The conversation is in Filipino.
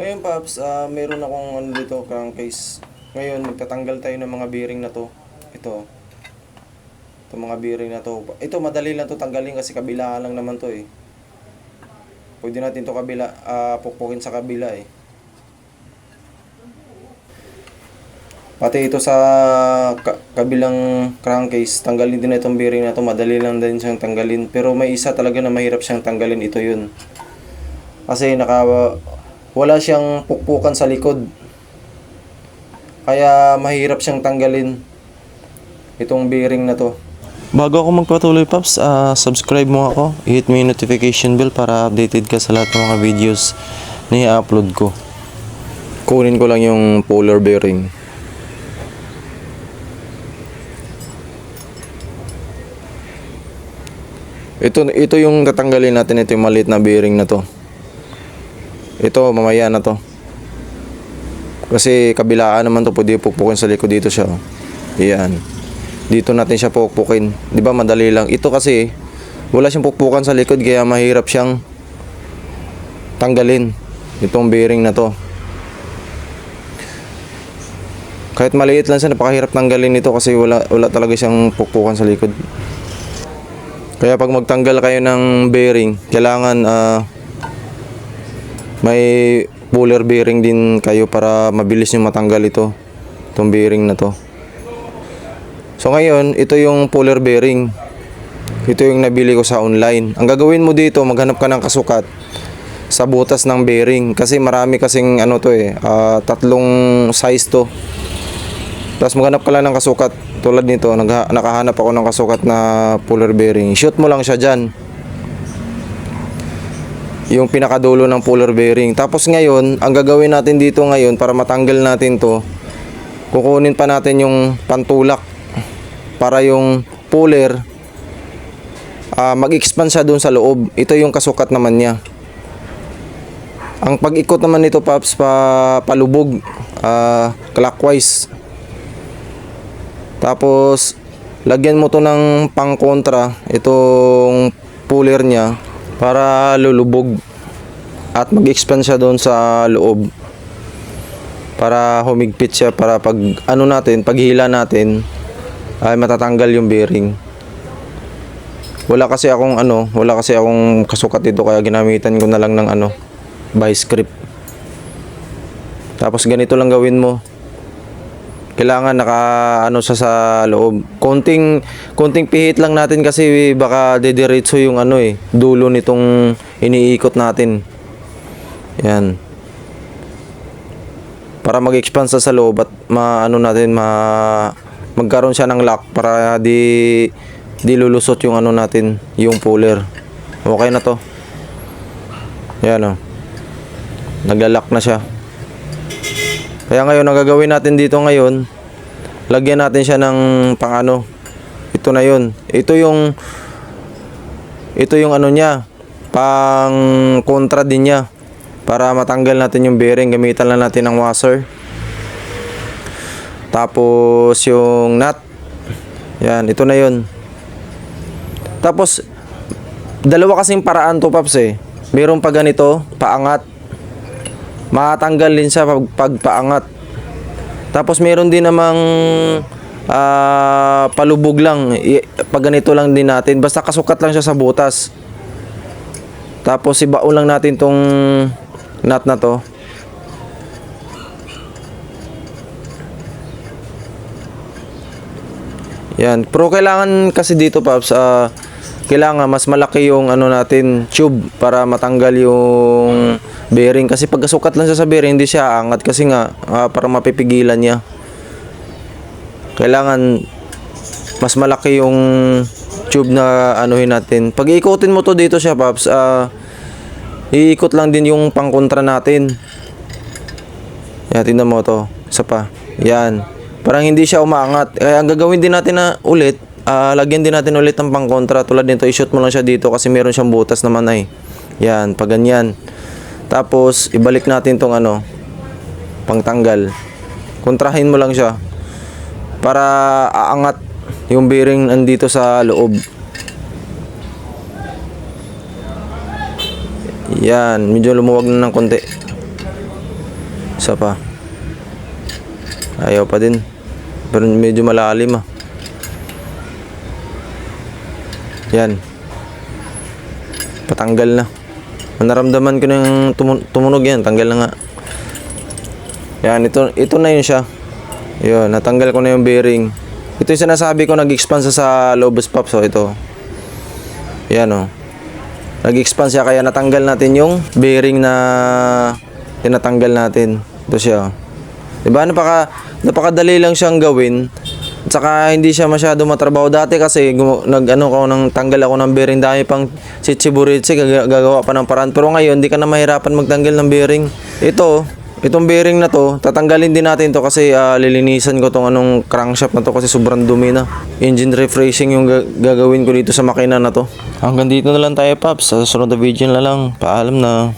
Ngayon, Paps, ah, meron akong ano dito, crankcase. Ngayon, magtatanggal tayo ng mga bearing na to. Ito. Ito mga bearing na to. Ito, madali lang to tanggalin kasi kabila lang naman to eh. Pwede natin to kabila, ah, pukpukin sa kabila eh. Pati ito sa ka- kabilang crankcase, tanggalin din itong bearing na to. Madali lang din siyang tanggalin. Pero may isa talaga na mahirap siyang tanggalin. Ito yun. Kasi naka wala siyang pukpukan sa likod. Kaya mahirap siyang tanggalin itong bearing na to. Bago ako magpatuloy, Paps, ah, subscribe mo ako. I-hit mo yung notification bell para updated ka sa lahat ng mga videos na i-upload ko. Kunin ko lang yung polar bearing. Ito, ito yung tatanggalin natin. Ito yung maliit na bearing na to. Ito, mamaya na to. Kasi kabilaan naman to, pwede pukpukin sa likod dito siya. oh. Dito natin siya pukpukin. Di ba madali lang. Ito kasi, wala siyang pukpukan sa likod kaya mahirap siyang tanggalin. Itong bearing na to. Kahit maliit lang siya, napakahirap tanggalin ito kasi wala, wala talaga siyang pukpukan sa likod. Kaya pag magtanggal kayo ng bearing, kailangan ah, may puller bearing din kayo para mabilis nyo matanggal ito. Itong bearing na to. So ngayon, ito yung puller bearing. Ito yung nabili ko sa online. Ang gagawin mo dito, maghanap ka ng kasukat sa butas ng bearing. Kasi marami kasing ano to eh, ah, tatlong size to. Tapos maghanap ka lang ng kasukat. Tulad nito, nagha- nakahanap ako ng kasukat na puller bearing. Shoot mo lang siya dyan. Yung pinakadulo ng puller bearing. Tapos ngayon, ang gagawin natin dito ngayon para matanggal natin to, kukunin pa natin yung pantulak para yung puller ah, mag-expand siya doon sa loob. Ito yung kasukat naman niya. Ang pag-ikot naman nito, Paps, pa, palubog, ah, clockwise. Tapos, lagyan mo to ng pang-kontra, itong puller niya, para lulubog. At mag-expand siya doon sa loob. Para humigpit siya, para pag ano natin, paghila natin, ay matatanggal yung bearing. Wala kasi akong ano, wala kasi akong kasukat dito kaya ginamitan ko na lang ng ano, vice grip. Tapos ganito lang gawin mo kailangan naka ano siya sa loob. Konting konting pihit lang natin kasi baka dediretso yung ano eh, dulo nitong iniikot natin. Yan. Para mag-expand sa sa loob at maano natin ma magkaroon siya ng lock para di di lulusot yung ano natin, yung puller. Okay na to. Yan oh. Naglalak na siya. Kaya ngayon, ang gagawin natin dito ngayon, lagyan natin siya ng pang ano. Ito na yun. Ito yung, ito yung ano niya, pang kontra din niya. Para matanggal natin yung bearing, gamitan lang natin ng washer. Tapos yung nut. Yan, ito na yun. Tapos, dalawa kasing paraan to, Paps eh. Meron pa ganito, paangat matanggal din siya pag, pag paangat. Tapos meron din namang ah, palubog lang. I- pag ganito lang din natin. Basta kasukat lang siya sa butas. Tapos ibaon lang natin tong nut na to. Yan. Pero kailangan kasi dito, Paps, ah, kailangan mas malaki yung ano natin, tube para matanggal yung bearing. Kasi pag sukat lang siya sa bearing, hindi siya angat kasi nga ah, para mapipigilan niya. Kailangan mas malaki yung tube na anuhin natin. Pag iikutin mo to dito siya, Paps, ah, iikot lang din yung pangkontra natin. Yan, tingnan mo to. Isa pa. Yan. Parang hindi siya umaangat. Kaya ang gagawin din natin na ulit, ah, lagyan din natin ulit ng pangkontra. Tulad nito, i-shoot mo lang siya dito kasi meron siyang butas naman ay. Yan, pag ganyan. Tapos, ibalik natin tong ano, pangtanggal. Kontrahin mo lang siya. Para aangat yung bearing andito sa loob. Yan, medyo lumuwag na ng konti. Isa pa. Ayaw pa din. Pero medyo malalim ah. Yan. Patanggal na. Naramdaman ko na yung tumu- tumunog yan. Tanggal na nga. Yan, ito, ito na yun siya. Yun, natanggal ko na yung bearing. Ito yung sinasabi ko, nag-expand sa Lobos Pops. So, ito. Yan, oh. Nag-expand siya, kaya natanggal natin yung bearing na tinatanggal natin. Ito siya, oh. Diba, napaka, napakadali lang siyang gawin. At saka hindi siya masyado matrabaho. Dati kasi gumo- nag ano ko nang tanggal ako ng bearing. Dami pang chichiburitsi gaga- gagawa pa ng paraan. Pero ngayon hindi ka na mahirapan magtanggal ng bearing. Ito itong bearing na to tatanggalin din natin to kasi ah, lilinisan ko tong anong crankshaft na to kasi sobrang dumi na. Engine refreshing yung ga- gagawin ko dito sa makina na to. Hanggang dito na lang tayo paps. Sa susunod na video na lang. Paalam na